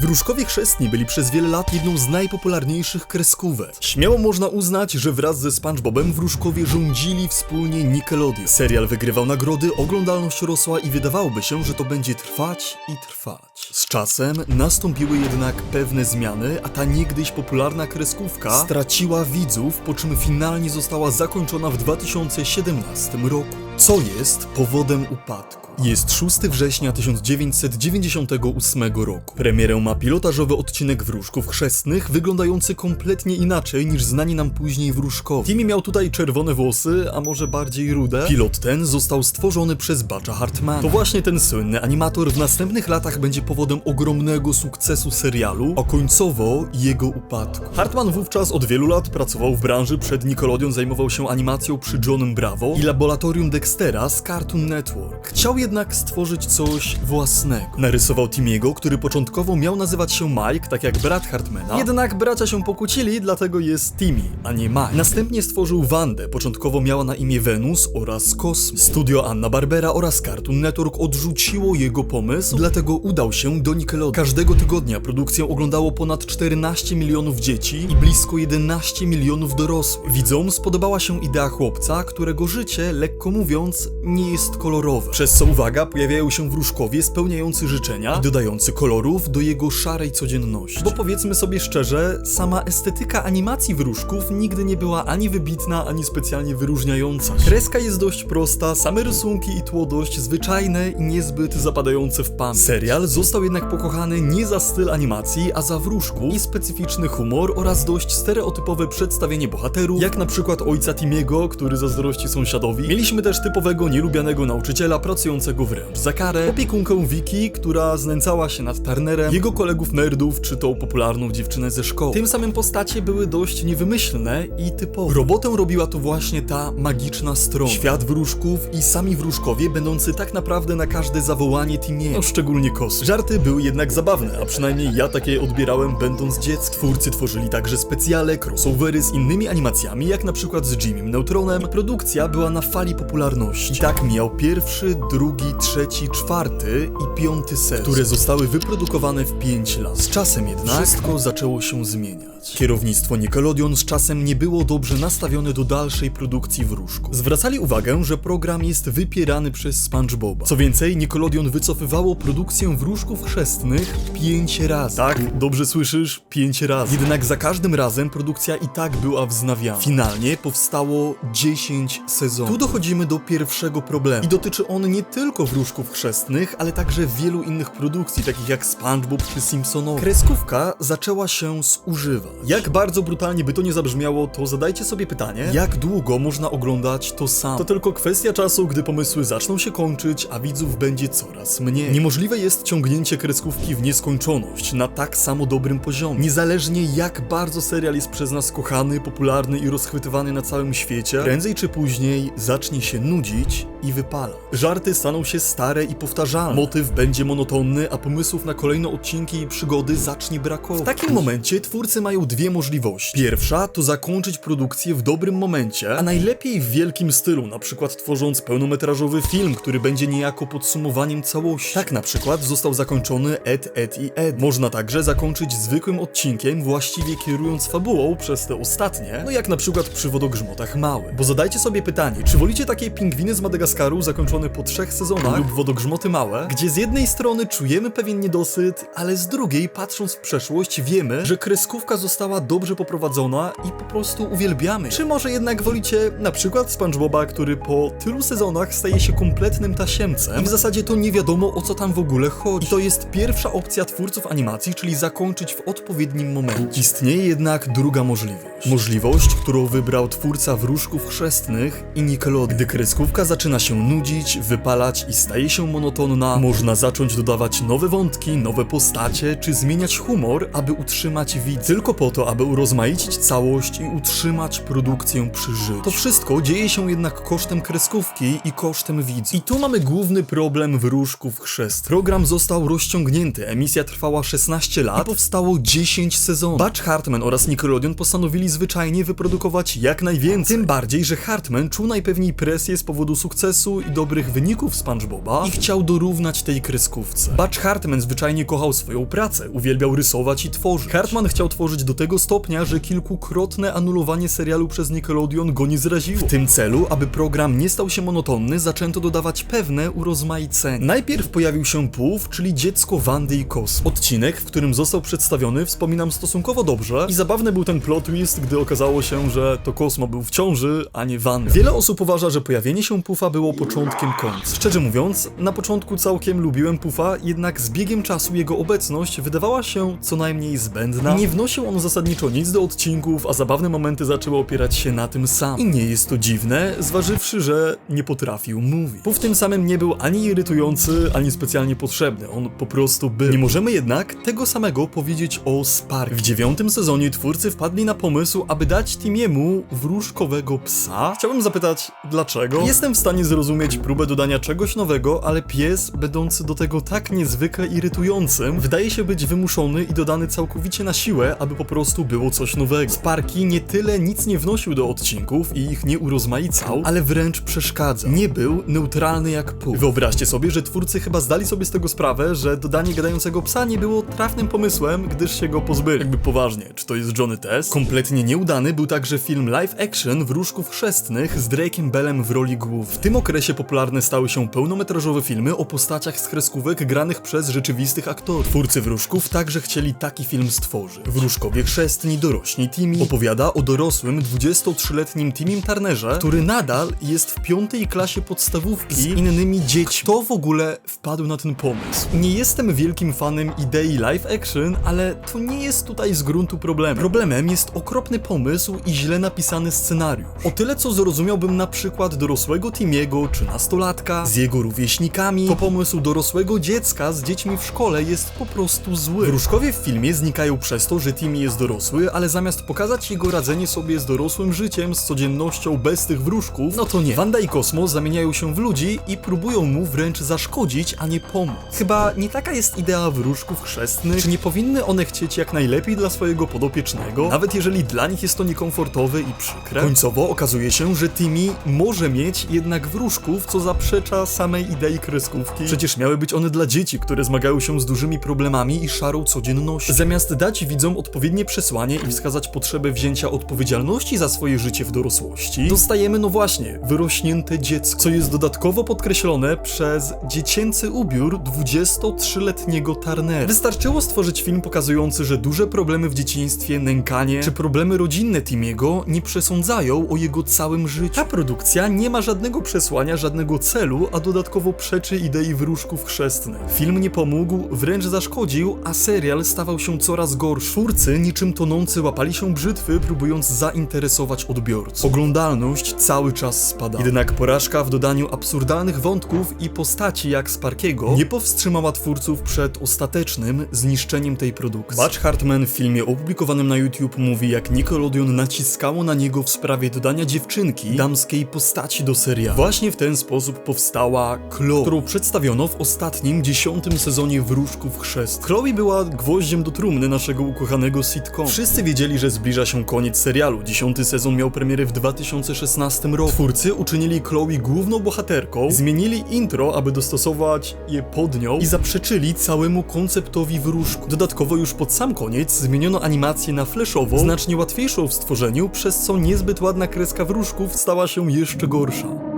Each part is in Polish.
Wróżkowie Chrzestni byli przez wiele lat jedną z najpopularniejszych kreskówek. Śmiało można uznać, że wraz ze SpongeBobem Wróżkowie rządzili wspólnie Nickelodeon. Serial wygrywał nagrody, oglądalność rosła i wydawałoby się, że to będzie trwać i trwać. Z czasem nastąpiły jednak pewne zmiany, a ta niegdyś popularna kreskówka straciła widzów, po czym finalnie została zakończona w 2017 roku. Co jest powodem upadku? Jest 6 września 1998 roku. Premierę ma pilotażowy odcinek Wróżków Chrzestnych, wyglądający kompletnie inaczej niż znani nam później Wróżkowie. Timmy miał tutaj czerwone włosy, a może bardziej rude. Pilot ten został stworzony przez Batcha Hartmana. To właśnie ten słynny animator w następnych latach będzie powodem ogromnego sukcesu serialu, a końcowo jego upadku. Hartman wówczas od wielu lat pracował w branży, przed Nickelodeon zajmował się animacją przy Johnem Bravo i laboratorium Dextera z Cartoon Network. Chciał jednak stworzyć coś własnego. Narysował Timiego, który początkowo miał nazywać się Mike, tak jak brat Hartmana. Jednak bracia się pokłócili, dlatego jest Timmy, a nie Mike. Następnie stworzył Wandę, początkowo miała na imię Venus oraz Cosmo. Studio Anna Barbera oraz Cartoon Network odrzuciło jego pomysł, dlatego udał się do Nickelodeon. Każdego tygodnia produkcję oglądało ponad 14 milionów dzieci i blisko 11 milionów dorosłych. Widzom spodobała się idea chłopca, którego życie, lekko mówiąc, nie jest kolorowe. Przez co, uwaga, pojawiają się wróżkowie spełniający życzenia i dodający kolorów do jego szarej codzienności. Bo powiedzmy sobie szczerze, sama estetyka animacji wróżków nigdy nie była ani wybitna, ani specjalnie wyróżniająca. Kreska jest dość prosta, same rysunki i tło dość zwyczajne i niezbyt zapadające w pamięć. Serial został jednak pokochany nie za styl animacji, a za wróżku i specyficzny humor oraz dość stereotypowe przedstawienie bohaterów, jak na przykład ojca Timiego, który zazdrości sąsiadowi. Mieliśmy też typowego, nielubianego nauczyciela pracującego wręcz za karę, opiekunkę Wiki, która znęcała się nad Turnerem, jego kolegów nerdów, czy tą popularną dziewczynę ze szkoły. Tym samym postacie były dość niewymyślne i typowe. Robotę robiła tu właśnie ta magiczna strona. Świat wróżków i sami wróżkowie, będący tak naprawdę na każde zawołanie Timiego, no szczególnie kos. Żarty były jednak zabawne, a przynajmniej ja takie odbierałem będąc dzieckiem. Twórcy tworzyli także specjale, crossovery z innymi animacjami, jak na przykład z Jimmym Neutronem. Produkcja była na fali popularności. I tak mijał pierwszy, drugi, trzeci, czwarty i piąty sezon, które zostały wyprodukowane w 5 lat. Z czasem jednak wszystko zaczęło się zmieniać. Kierownictwo Nickelodeon z czasem nie było dobrze nastawione do dalszej produkcji wróżków. Zwracali uwagę, że program jest wypierany przez SpongeBoba. Co więcej, Nickelodeon wycofywało produkcję wróżków chrzestnych 5 razy. Tak, dobrze słyszysz? 5 razy. Jednak za każdym razem produkcja i tak była wznawiana. Finalnie powstało 10 sezonów. Tu dochodzimy do pierwszego problemu. I dotyczy on nie tylko wróżków chrzestnych, ale także wielu innych produkcji, takich jak SpongeBob czy Simpsonowie. Kreskówka zaczęła się zużywać. Jak bardzo brutalnie by to nie zabrzmiało, to zadajcie sobie pytanie, jak długo można oglądać to samo? To tylko kwestia czasu, gdy pomysły zaczną się kończyć, a widzów będzie coraz mniej. Niemożliwe jest ciągnięcie kreskówki w nieskończoność na tak samo dobrym poziomie. Niezależnie jak bardzo serial jest przez nas kochany, popularny i rozchwytywany na całym świecie, prędzej czy później zacznie się nudzić i wypala. Żarty staną się stare i powtarzalne. Motyw będzie monotonny, a pomysłów na kolejne odcinki i przygody zacznie brakować. W takim momencie twórcy mają dwie możliwości. Pierwsza to zakończyć produkcję w dobrym momencie, a najlepiej w wielkim stylu, na przykład tworząc pełnometrażowy film, który będzie niejako podsumowaniem całości. Tak na przykład został zakończony Ed, Ed i Ed. Można także zakończyć zwykłym odcinkiem, właściwie kierując fabułą przez te ostatnie, no jak na przykład przy wodogrzmotach małym. Bo zadajcie sobie pytanie, czy wolicie takie pingwiny z Madagaskaru zakończone po trzech sezonach lub wodogrzmoty małe, gdzie z jednej strony czujemy pewien niedosyt, ale z drugiej, patrząc w przeszłość, wiemy, że kreskówka została dobrze poprowadzona i po prostu uwielbiamy. Czy może jednak wolicie na przykład SpongeBoba, który po tylu sezonach staje się kompletnym tasiemcem i w zasadzie to nie wiadomo o co tam w ogóle chodzi. I to jest pierwsza opcja twórców animacji, czyli zakończyć w odpowiednim momencie. Istnieje jednak druga możliwość. Możliwość, którą wybrał twórca Wróżków Chrzestnych i Nickelodeon. Gdy kreskówka zaczyna się nudzić, wypalać i staje się monotonna, można zacząć dodawać nowe wątki, nowe postacie, czy zmieniać humor, aby utrzymać widz. Tylko po to, aby urozmaicić całość i utrzymać produkcję przy życiu. To wszystko dzieje się jednak kosztem kreskówki i kosztem widzów. I tu mamy główny problem Wróżków Chrzest. Program został rozciągnięty, emisja trwała 16 lat i powstało 10 sezonów. Batch Hartman oraz Nickelodeon postanowili zwyczajnie wyprodukować jak najwięcej. Tym bardziej, że Hartman czuł najpewniej presję z powodu sukcesu sukcesu i dobrych wyników SpongeBoba i chciał dorównać tej kreskówce. Butch Hartman zwyczajnie kochał swoją pracę, uwielbiał rysować i tworzyć. Hartman chciał tworzyć do tego stopnia, że kilkukrotne anulowanie serialu przez Nickelodeon go nie zraziło. W tym celu, aby program nie stał się monotonny, zaczęto dodawać pewne urozmaicenie. Najpierw pojawił się Puff, czyli dziecko Wandy i Kos. Odcinek, w którym został przedstawiony, wspominam stosunkowo dobrze i zabawny był ten plot twist, gdy okazało się, że to Kosmo był w ciąży, a nie Wanda. Wiele osób uważa, że pojawienie się Puffa było początkiem końca. Szczerze mówiąc, na początku całkiem lubiłem Puffa, jednak z biegiem czasu jego obecność wydawała się co najmniej zbędna. Nie wnosił on zasadniczo nic do odcinków, a zabawne momenty zaczęły opierać się na tym samym. I nie jest to dziwne, zważywszy, że nie potrafił mówić. Puff tym samym nie był ani irytujący, ani specjalnie potrzebny. On po prostu był. Nie możemy jednak tego samego powiedzieć o Spark. W dziewiątym sezonie twórcy wpadli na pomysł, aby dać Timiemu wróżkowego psa. Chciałbym zapytać, dlaczego? Jestem w stanie zrozumieć próbę dodania czegoś nowego, ale pies, będący do tego tak niezwykle irytującym, wydaje się być wymuszony i dodany całkowicie na siłę, aby po prostu było coś nowego. Sparki nie tyle nic nie wnosił do odcinków i ich nie urozmaicał, ale wręcz przeszkadzał. Nie był neutralny jak pół. Wyobraźcie sobie, że twórcy chyba zdali sobie z tego sprawę, że dodanie gadającego psa nie było trafnym pomysłem, gdyż się go pozbyli. Jakby poważnie, czy to jest Johnny Test? Kompletnie nieudany był także film live action Wróżków Chrzestnych z Drake'em Bellem w roli głównej. W tym okresie popularne stały się pełnometrażowe filmy o postaciach z kreskówek granych przez rzeczywistych aktorów. Twórcy Wróżków także chcieli taki film stworzyć. Wróżkowie Chrzestni dorośli Timmy opowiada o dorosłym 23-letnim Timim Turnerze, który nadal jest w piątej klasie podstawówki z innymi dziećmi. Kto w ogóle wpadł na ten pomysł? Nie jestem wielkim fanem idei live action, ale to nie jest tutaj z gruntu problem. Problemem jest okropny pomysł i źle napisany scenariusz. O tyle co zrozumiałbym na przykład dorosłego Timiego czy nastolatka z jego rówieśnikami, to pomysł dorosłego dziecka z dziećmi w szkole jest po prostu zły. Wróżkowie w filmie znikają przez to, że Timmy jest dorosły, ale zamiast pokazać jego radzenie sobie z dorosłym życiem, z codziennością bez tych wróżków, no to nie. Wanda i Kosmo zamieniają się w ludzi i próbują mu wręcz zaszkodzić, a nie pomóc. Chyba nie taka jest idea wróżków chrzestnych, czy nie powinny one chcieć jak najlepiej dla swojego podopiecznego, nawet jeżeli dla nich jest to niekomfortowe i przykre. Końcowo okazuje się, że Timmy może mieć jednak wróżków, co zaprzecza samej idei kreskówki. Przecież miały być one dla dzieci, które zmagają się z dużymi problemami i szarą codziennością. Zamiast dać widzom odpowiednie przesłanie i wskazać potrzebę wzięcia odpowiedzialności za swoje życie w dorosłości, dostajemy no właśnie, wyrośnięte dziecko, co jest dodatkowo podkreślone przez dziecięcy ubiór 23-letniego Turnera. Wystarczyło stworzyć film pokazujący, że duże problemy w dzieciństwie, nękanie czy problemy rodzinne Timiego nie przesądzają o jego całym życiu. Ta produkcja nie ma żadnego przesłania, żadnego celu, a dodatkowo przeczy idei wróżków chrzestnych. Film nie pomógł, wręcz zaszkodził, a serial stawał się coraz gorszy. Twórcy niczym tonący łapali się brzytwy, próbując zainteresować odbiorców. Oglądalność cały czas spada. Jednak porażka w dodaniu absurdalnych wątków i postaci jak Sparkiego nie powstrzymała twórców przed ostatecznym zniszczeniem tej produkcji. Butch Hartman w filmie opublikowanym na YouTube mówi, jak Nickelodeon naciskało na niego w sprawie dodania dziewczynki, damskiej postaci do serialu. Właśnie w ten sposób powstała Chloe, którą przedstawiono w ostatnim, dziesiątym sezonie Wróżków Chrzest. Chloe była gwoździem do trumny naszego ukochanego sitcomu. Wszyscy wiedzieli, że zbliża się koniec serialu. Dziesiąty sezon miał premierę w 2016 roku. Twórcy uczynili Chloe główną bohaterką, zmienili intro, aby dostosować je pod nią i zaprzeczyli całemu konceptowi wróżku. Dodatkowo już pod sam koniec zmieniono animację na flashową, znacznie łatwiejszą w stworzeniu, przez co niezbyt ładna kreska wróżków stała się jeszcze gorsza.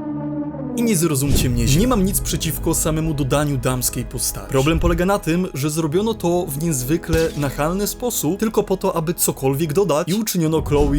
I nie zrozumcie mnie. Nie mam nic przeciwko samemu dodaniu damskiej postaci. Problem polega na tym, że zrobiono to w niezwykle nachalny sposób, tylko po to, aby cokolwiek dodać i uczyniono Chloe,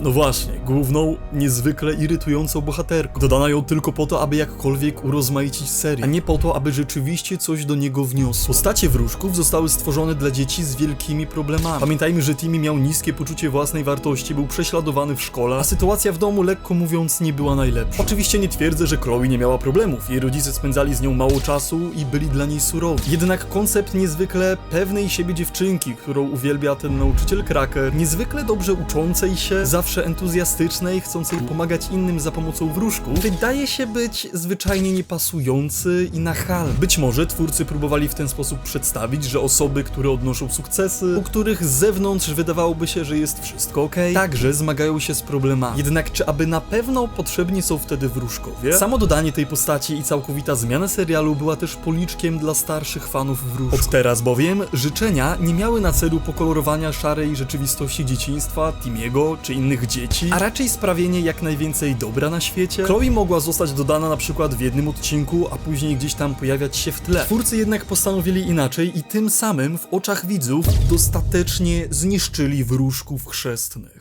no właśnie, główną, niezwykle irytującą bohaterką. Dodano ją tylko po to, aby jakkolwiek urozmaicić serię, a nie po to, aby rzeczywiście coś do niego wniosło. Postacie wróżków zostały stworzone dla dzieci z wielkimi problemami. Pamiętajmy, że Timmy miał niskie poczucie własnej wartości, był prześladowany w szkole, a sytuacja w domu, lekko mówiąc, nie była najlepsza. Oczywiście nie twierdzę, że Chloe nie miała problemów, jej rodzice spędzali z nią mało czasu i byli dla niej surowi. Jednak koncept niezwykle pewnej siebie dziewczynki, którą uwielbia ten nauczyciel Kraker, niezwykle dobrze uczącej się, zawsze entuzjastycznej, chcącej pomagać innym za pomocą wróżków, wydaje się być zwyczajnie niepasujący i nachalny. Być może twórcy próbowali w ten sposób przedstawić, że osoby, które odnoszą sukcesy, u których z zewnątrz wydawałoby się, że jest wszystko ok, także zmagają się z problemami. Jednak czy aby na pewno potrzebni są wtedy wróżkowie? Sam Samo dodanie tej postaci i całkowita zmiana serialu była też policzkiem dla starszych fanów wróżki. Od teraz bowiem życzenia nie miały na celu pokolorowania szarej rzeczywistości dzieciństwa, Timiego czy innych dzieci, a raczej sprawienie jak najwięcej dobra na świecie. Chloe mogła zostać dodana na przykład w jednym odcinku, a później gdzieś tam pojawiać się w tle. Twórcy jednak postanowili inaczej i tym samym w oczach widzów dostatecznie zniszczyli wróżków chrzestnych.